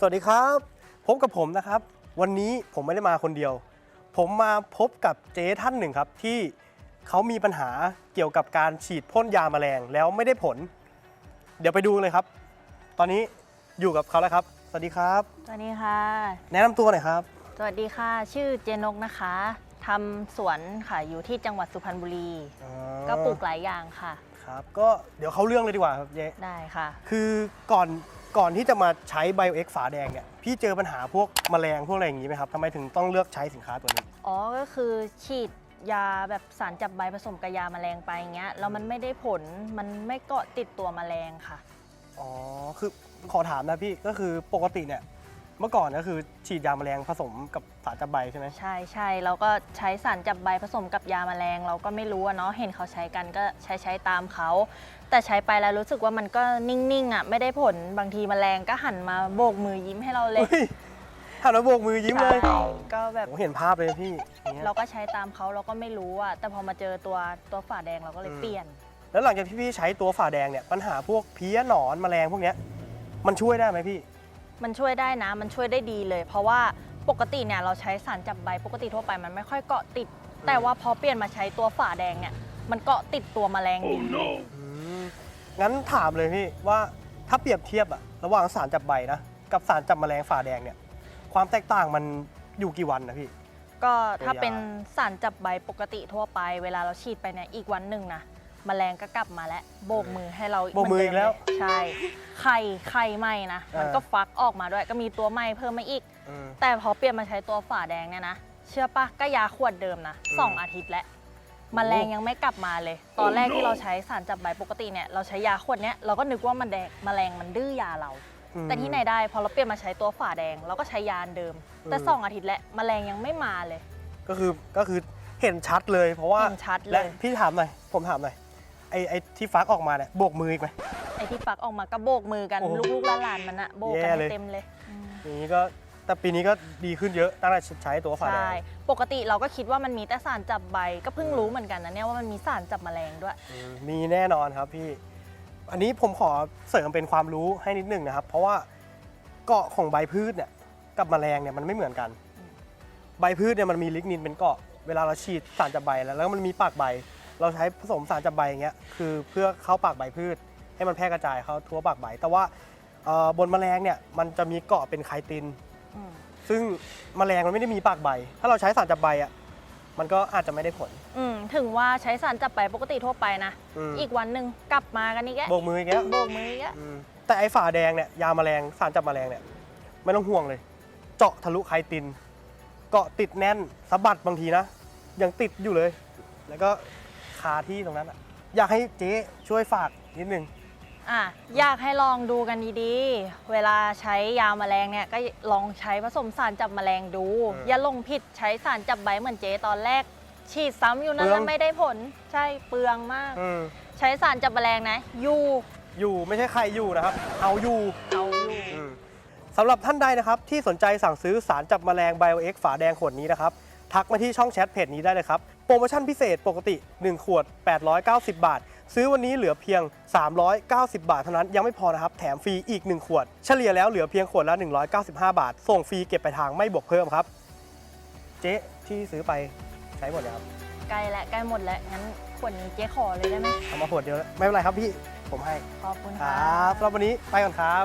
สวัสดีครับ พบกับผมนะครับ วันนี้ผมไม่ได้มาคนเดียว ผมมาพบกับเจ๊ท่านหนึ่งครับ ที่เขามีปัญหาเกี่ยวกับการฉีดพ่นยาแมลงแล้วไม่ได้ผล เดี๋ยวไปดูเลยครับ ตอนนี้อยู่กับเขาแล้วครับ สวัสดีครับ สวัสดีค่ะ แนะนำตัวหน่อยครับ สวัสดีค่ะ ชื่อเจนกนะคะทำสวนค่ะอยู่ที่จังหวัดสุพรรณบุรีอ๋อก็ปลูกหลายอย่างค่ะ ครับ ก็เดี๋ยวเขาเรื่องเลยดีกว่าครับเจ๊ได้ค่ะ คือก่อน ก่อนที่จะมาใช้ BioX ฝาแดงเนี่ยพี่เจอปัญหาพวกแมลงพวกอะไรอย่างนี้ไหมครับทำไมถึงต้องเลือกใช้สินค้าตัวนี้ อ๋อ ก็คือฉีดยาแบบสารจับใบผสมกับยาแมลงไปอย่างเงี้ยแล้วมันไม่ได้ผลมันไม่เกาะติดตัวแมลงค่ะ อ๋อ คือขอถามนะพี่ก็คือปกติเนี่ย เมื่อก่อนก็คือฉีดยาแมลงผสมกับสารจับใบใช่ไหมใช่ใช่เราก็ใช้สารจับใบผสมกับยาแมลง เราก็ไม่รู้อะเนาะเห็นเขาใช้กันก็ใช้ใช้ตามเขา แต่ใช้ไปแล้วรู้สึกว่ามันก็นิ่งๆอะไม่ได้ผลบางทีแมลงก็หันมาโบกมือยิ้มให้เราเลยเฮ้ยหันมาโบกมือยิ้มเลยใช่ก็แบบ ผมเห็นภาพเลยพี่อย่างเงี้ย เราก็ใช้ตามเขาเราก็ไม่รู้อะแต่พอมาเจอตัวตัวฝาแดงเราก็เลยอืม เปลี่ยน แล้วหลังจากที่พี่ใช้ตัวฝาแดงเนี่ยปัญหาพวกเพี้ยหนอนแมลงพวกเนี้ยมันช่วยได้ไหมพี่ มันช่วยได้นะ มันช่วยได้ดีเลย เพราะว่าปกติเนี่ยเราใช้สารจับใบปกติทั่วไปมันไม่ค่อยเกาะติด แต่ว่าพอเปลี่ยนมาใช้ตัวฝาแดงเนี่ยมันเกาะติดตัวแมลงดี อืมงั้นถามเลยพี่ว่าถ้าเปรียบเทียบอะระหว่างสารจับใบนะกับสารจับแมลงฝาแดงเนี่ย ความแตกต่างมันอยู่กี่วันนะพี่ ก็ถ้าตัวยาเป็นสารจับใบปกติทั่วไป เวลาเราฉีดไปเนี่ยอีกวันหนึ่งนะ แมลงก็กลับมาแล้วโบกมือให้เราโบกมืออีกแล้วเหนเดิมเยใช่ ไข่ไข่ไหมนะมันเออก็ฟักออกมาด้วยก็มีตัวไหมเพิ่มมาอีก อืม แต่พอเปลี่ยนมาใช้ตัวฝาแดงเนี่ยนะ เชื่อปะก็ยาขวดเดิมนะอืมสองอาทิตย์แล้วมแมลงยังไม่กลับมาเลย ตอนแรกที่เราใช้สารจับใบปกติเนี่ยเราใช้ยาขวดเนี้ยเราก็นึกว่ามันแดงแมลงมันดื้อยาเรา อืม แต่ที่ไหนได้พอเราเปลี่ยนมาใช้ตัวฝาแดงเราก็ใช้ยาอันเดิม แต่อืมสองอาทิตย์แล้วแมลงยังไม่มาเลย ก็คือก็คือเห็นชัดเลย เพราะว่าเห็นชัดเลย และพี่ถามหน่อยผมถามหน่อย ไอ้ไอ้ที่ฟักออกมาเนี่ยโบกมืออีกไหม ไอ้ที่ฟักออกมาก็โบกมือกันโอ้โหลูกๆหลานๆมันอะโบกกันแย่เลยให้เต็มเลยอืมอย่างนี้ก็แต่ปีนี้ก็ดีขึ้นเยอะตั้งแต่ใช้ตัวฝาแดใช่ งปกติเราก็คิดว่ามันมีแต่สารจับใบ ก็เพิ่งรู้เหมือนกันนะเนี่ยว่ามันมีสารจับแมลงด้วย อืมมีแน่นอนครับพี่ อันนี้ผมขอเสริมเป็นความรู้ให้นิดหนึ่งนะครับ เพราะว่าเกาะของใบพืชเนี่ยกับแมลงเนี่ยมันไม่เหมือนกันอืมใบพืชเนี่ยมันมีลิกนินเป็นเกาะเวลาเราฉีดสารจับใบแล้วแล้วมันมีปากใบ เราใช้ผสมสารจับใบอย่างเงี้ยคือเพื่อเข้าปากใบพืช ให้มันแพร่กระจายเข้าทั่วปากใบ แต่ว่าเอ่อบนแมลงเนี่ยมันจะมีเกาะเป็นไคติน อืมซึ่งแมลงมันไม่ได้มีปากใบ ถ้าเราใช้สารจับใบอะมันก็อาจจะไม่ได้ผลอืมถึงว่าใช้สารจับใบปกติทั่วไปนะ อืมอีกวันหนึ่งกลับมากันอีกแกโบกมืออีกแล้วโบกมืออีกแกอืมแต่ไอ้ฝาแดงเนี่ยยาแมลงสารจับแมลงเนี่ยไม่ต้องห่วงเลย เจาะทะลุไคติน เกาะติดแน่นสะบัดบางทีนะยังติดอยู่เลย แล้วก็คาที่ตรงนั้นอะอยากให้เจ๊ช่วยฝากนิดนึง อะอยากให้ลองดูกันดีๆ เวลาใช้ยาแมลงเนี่ยก็ลองใช้ผสมสารจับแมลงดูอืมอย่าลงผิดใช้สารจับใบเหมือนเจ๊ตอนแรก ฉีดซ้ำอยู่นั่นเปลืแล้อง วไม่ได้ผลใช่เปลืองมาก อืมใช้สารจับแมลงนะอยู่อยู่ไม่ใช่ใครอยู่นะครับ เอาอยู่เอาอยู่อืมสำหรับท่านใดนะครับที่สนใจสั่งซื้อสารจับแมลง BioX ฝาแดงขวดนี้นะครับ ทักมาที่ช่องแชทเพจนี้ได้เลยครับ โปรโมชั่นพิเศษปกติ 1 ขวด 890 บาท ซื้อวันนี้เหลือเพียง 390 บาทเท่านั้นยังไม่พอนะครับ แถมฟรีอีก 1 ขวด เฉลี่ยแล้วเหลือเพียงขวดละ 195 บาท ส่งฟรีเก็บไปลายทางไม่บวกเพิ่มครับ เจ๊ที่ซื้อไปใช้หมดเลยครับใกล้และใกล้หมดแล้วงั้นขวดนี้เจ๊ขอเลยได้ไหมเอามาขวดเดียวแล้วไม่เป็นไรครับพี่ผมให้ขอบคุณคค่ะรับสำหรับวันนี้ไปก่อนครับ